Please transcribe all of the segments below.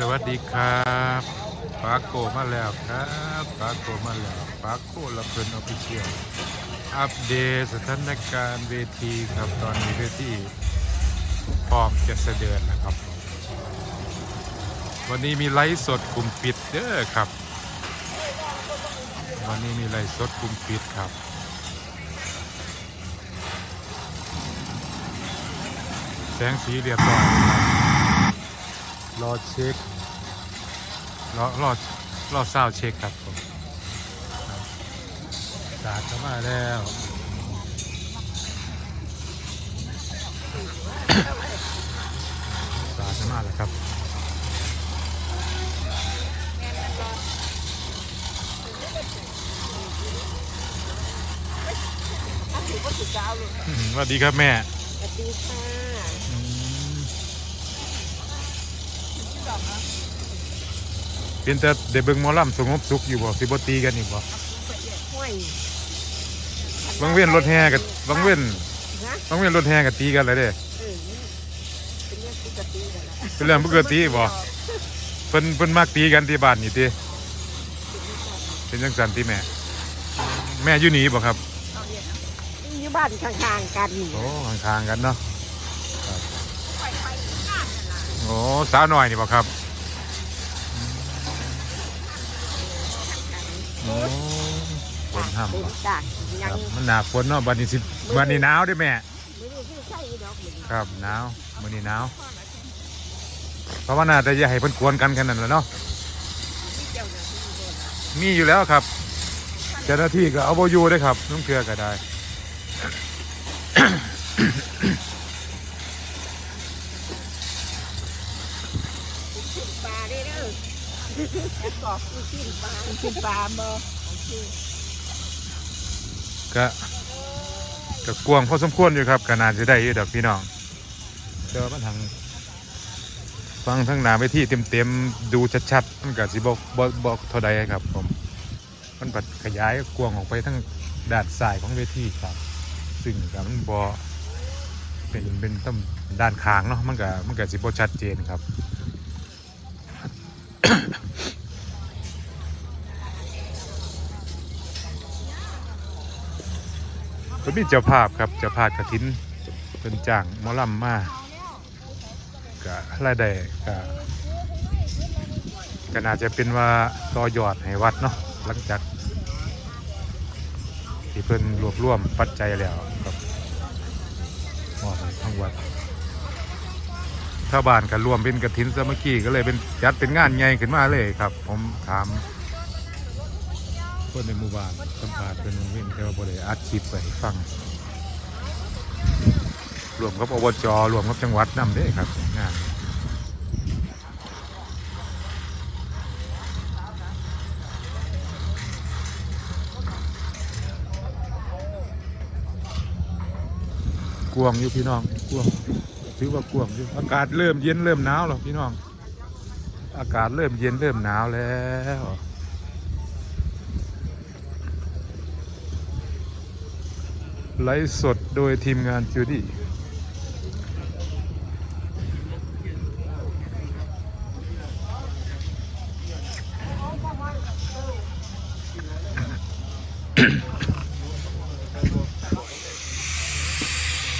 สวัสดีครับปาโกมาแล้วครับปาโกมาแล้วปาโกละเพิ่นออฟฟิเชียลอัปเดตสถานการณ์เวทีครับตอนนี้เวทีพร้อมจะเสด็จแล้วครับ วันนี้มีไลฟ์สดกลุ่มปิดเด้อครับ วันนี้มีไลฟ์สดกลุ่มปิดครับแสงสีเรียบร้อยค รอเช็ครอรอรอซาวด์เช็คครับผมครับสาดเข้ามาแล้วสาดเข้ามาแล้วครับสวัสดีครับแม่สวัสดีค่ะ เป็นแต่เดเบิงหมอลำสงบสุขอยู่บ่สิบ่ตีกันอีกบ่ห้วยบางเว้นรถแห่กับบางเว้นนะบางเว้นรถแห่กับตีกันเลยเด้เออเป็นเรื่องปกติกันละเป็นเรื่องปกติบ่เพิ่นเพิ่นมักตีกันที่บ้านนี่ติเป็นจังซั่นติแม่ แม่อยู่นี่บ่ครับ อยู่บ้านข้างๆกันโอ้ห่างๆกันเนาะครับโอ้สาวน้อยนี่บ่ครับ คนห้ำเป็นบ่จากคยังรับมันหนาฝนเนาะบัดนี้สิบัดนี้หนาวเด้แม่ ไม่รู้ที่ใช่ดอกเหมือนครับหนาวมื้อนี้หนาวเพราะว่าน่าจะอย่าให้เพิ่นกวนกันแค่นั้นแหละเนาะเจ้าหน้าที่โดนมีอยู่แล้วครับเจ้าหน้าที่ก็เอาบ่อยู่ได้อครับน้องเทือก็ได้ ขึ้นปลาได้เด้อจะกอบขึ้นปลาขึ้นปลาบ่โอเค ก็ก็กวางพอสมควรอยู่ครับก็น่าจะได้อยู่ดอกพี่น้องเจอมันทางฟังทั้งหนาไปที่เต็มๆดูชัดๆมันก็สิบอกบอกบอกเท่าใดครับผม มันปัดขยายกวางออกไปทั้งด้านซ้ายของเวทีครับ ซึ่งก็มันบอเป็นเป็นต้นด้านข้างเนาะมันก็มันก็สิบชัดเจนครับ ก็มีเจ้าภาพครับเจ้าภาพกระถินเป็นจ้างมอลำมาก็รายได้ก็ก็น่าจะเป็นว่าต่อยอดให้วัดเนาะหลังจากที่เพิ่นรวบรวมปัจจัยแล้วครับมอบให้ทั้งวัดชาวบ้านก็รวมเป็นกระถินสามัคคีก็เลยเป็นจัดเป็นงานใหญ่ขึ้นมาเลยครับ ผมถาม คนในหมู่บ้านสัมภาษณ์เป็นเว้นแต่ว่าบ่ได้อัดคลิปไปฟังรวมกับอบจรวมกับจังหวัดนำเด้ครับงานกวางอยู่พี่น้องกวางถือว่ากวางอยู่อากาศเริ่มเย็นเริ่มหนาวแล้วพี่น้อง อากาศเริ่มเย็นเริ่มหนาวแล้ว ไลฟ์สดโดยทีมงานจูดี้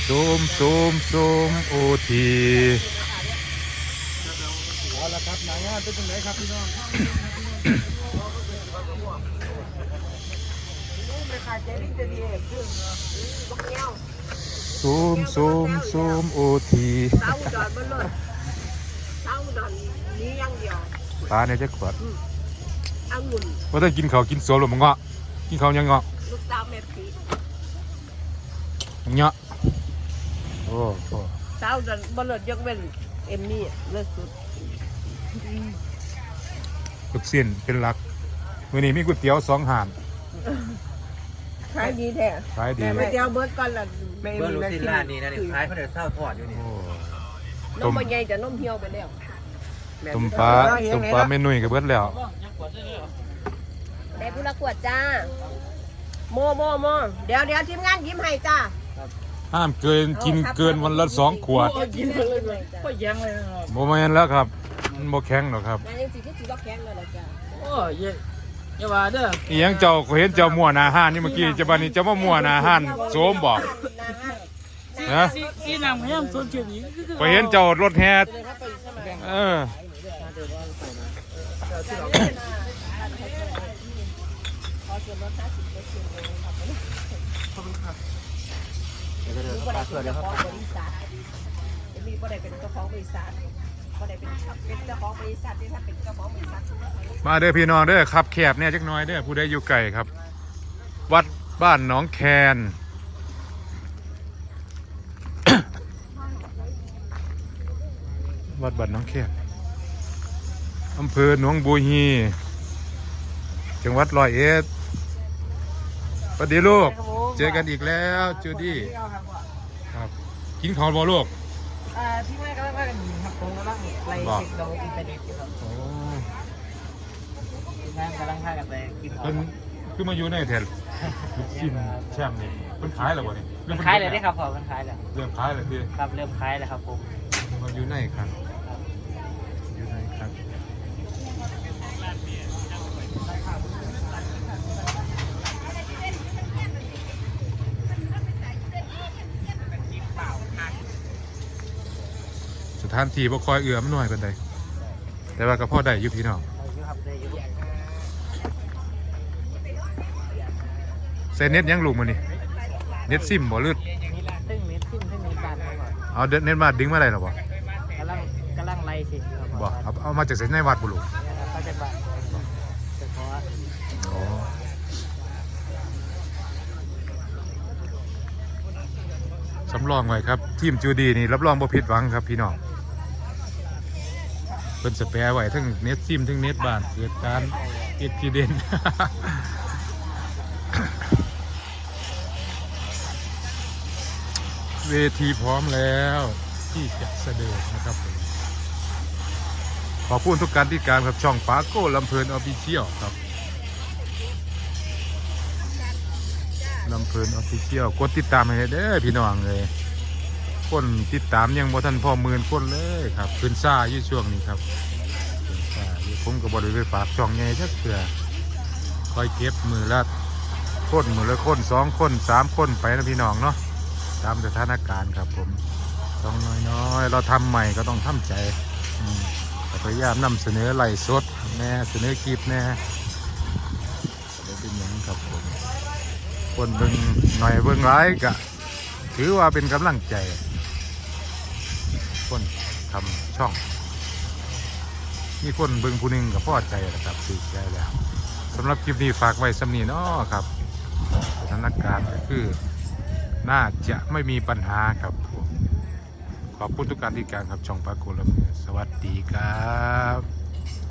ซูมซูมซูมโอทีเอาละครับหนางานเป็นยังไงครับพี่น้องไม่ขาดใจนี่จะดีคือบักแก้ว ซูมซูมซูมโอทีเต้าดอนมันเลยเต้าดอนนี้อย่างเดียวปลาเนี่ยจะขวดองุ่นว่าถ้ากินเขาวกินสวนหรือมังเงาะกินเขาวยังเงาะลูกสาวแม่ผีมังเงาะโอ้โหเต้าดอนมันเลยยกเว้นเอ็มมี่เลิศสุดลูกเส้นเป็นหลักมื่อนี้มีก๋วยเตี๋ยวสองห่าน ขายดีแท้ขายดีแต่ไม่เดียวเบิร์ดก่อนละไม่เบอร์มีลูแม่ซินซีล่านี่นะนี่ท้ายเขาเดี๋ยวเศร้าทอดอยู่นี่โอ้นมมันใหญ่จะนมเหี่ยวไปแล้วต้มปลาต้มปลาเมนุ่ยกับเบิดแล้วได้ผู้ละขวดจ้า โมโมโมเดี๋ยวเดี๋ยวทีมงานยิ้มให้จ้าห้ามเกินกินเกินวันละสองขวดยิ้มให้เลยจ้าก็ยังเลยโมเมนแล้วครับมมันบ่แข็งหรอกครับนายยังสิที่สิบ่แข็งเลยล่ะจ้ะโอ้ย อย่าอย่าว่าเด้ออีหยังเจ้าก็เห็นเจ้ามั่วหนาห้านนี่เมื่อกี้เจ้าบัดนี้เจ้ามามั่วหนาห้านโสมบ่ฮะสีสีน้ำพยายามสนเชื่อนี้คือก็เห็นเจ้ารถแฮดเออขอส่วนลด50%เลยครับเดี๋ยวเดี๋ยวปลาเสือเดี๋ยวครับของบริษัทจะมีบ่ได้เป็นเจ้าของบริษัท บ่ได้เป็นเป็นเจ้าของบริษัทที่ถ้าเป็นเจ้าของบริษัทมาเด้อพี่น้องเด้อขับแคบเนี่ยจักหน่อยเด้อผู้ใดอยู่ไกลครับ วัดบ้านหนองแคนวัดบ้านหนองแคนอำเภอหนองบัวฮีจังหวัดร้อยเอ็ดสวัสดีลูก เจอกันอีกแล้วจูดี้ครับ กินข้าวบ่ลูก อ่าที่ไม่ก็ว่ากันครับ ผมกำลังไล่เช็คดาวอินเทอร์เน็ตอยู่ครับโอ้ทีมงานกำลังพากันไปกินข้าวเพิ่นคือมาอยู่ในแถวลูกชิ้นแช่มนี่เพิ่นขายแล้วบ่นี่มันขายเลยได้ครับพอมันขายแล้วเริ่มขายแล้วพี่ครับเริ่มขายแล้วครับผมมาอยู่ในครับอยู่ในครับ ถานที่บ่คอยเอื้อมหน่อยปานใดแต่ว่าก็พอได้อยู่พี่น้องเอาอยู่ครับได้อยู่ใส่เน็ตยังลูกมื้อนี้เน็ตซิมบ่ลืดตึ้งเน็ตซิมตึ้งเน็ตบานครับเอาเดเน็ตมาดึงมาได้หรอบ่กำลังกำลังไล่เช็คอยู่ครับบ่เอาเอามาจากเส้นในวัดบ่ลูกก็จะบ้านจะขออ๋อสำรองไว้ครับ ทีมจูดีนี่รับรองบ่ผิดหวังครับพี่น้องเพิ่นสแปรไว้ทั้งเน็ตซิมทั้งเน็ตบ้านเกิดการอิดทีเดนเวทีพร้อมแล้วที่จะเสด็จนะครับผมขอบคุณทุกการติดตามครับช่องปาโก้ลำเพลินออฟฟิเชียลครับลำเพลินออฟฟิเชียลกดติดตามให้เด้อพี่น้องเลย คนติดตามยังบ่ทันพ่อหมื่นคนเลยครับขึ้นซ่าอยู่ช่วงนี้ครับขึ้นซ่าอยู่ผมก็บ่ได้ไปฝากช่องใหญ่จักเทื่อคอยเก็บมือละคนมือละคนสองคนสามคนไปนะพี่น้องเนาะตามสถานการณ์ครับผมต้องน้อยๆเราทำใหม่ก็ต้องทำใจอืมก็พยายามนำเสนอไหลฟ์สดแน่เสนอคลิปแน่ก็ได้เป็นอย่างนั้นครับผมคนเบิ่งหน่อยเบิ่งร้ายก็ถือว่าเป็นกำลังใจ คนทำช่อง มีคนเบิ่งผู้หนึ่งกับพ่อใจนะครับสีใจแล้วสำหรับคลิปนี้ฝากไว้สำนีเนาะครับสถานการณ์ก็คือน่าจะไม่มีปัญหาครับผมขอบคุณทุกการติดการครับช่องปากฏและมือสวัสดีครับ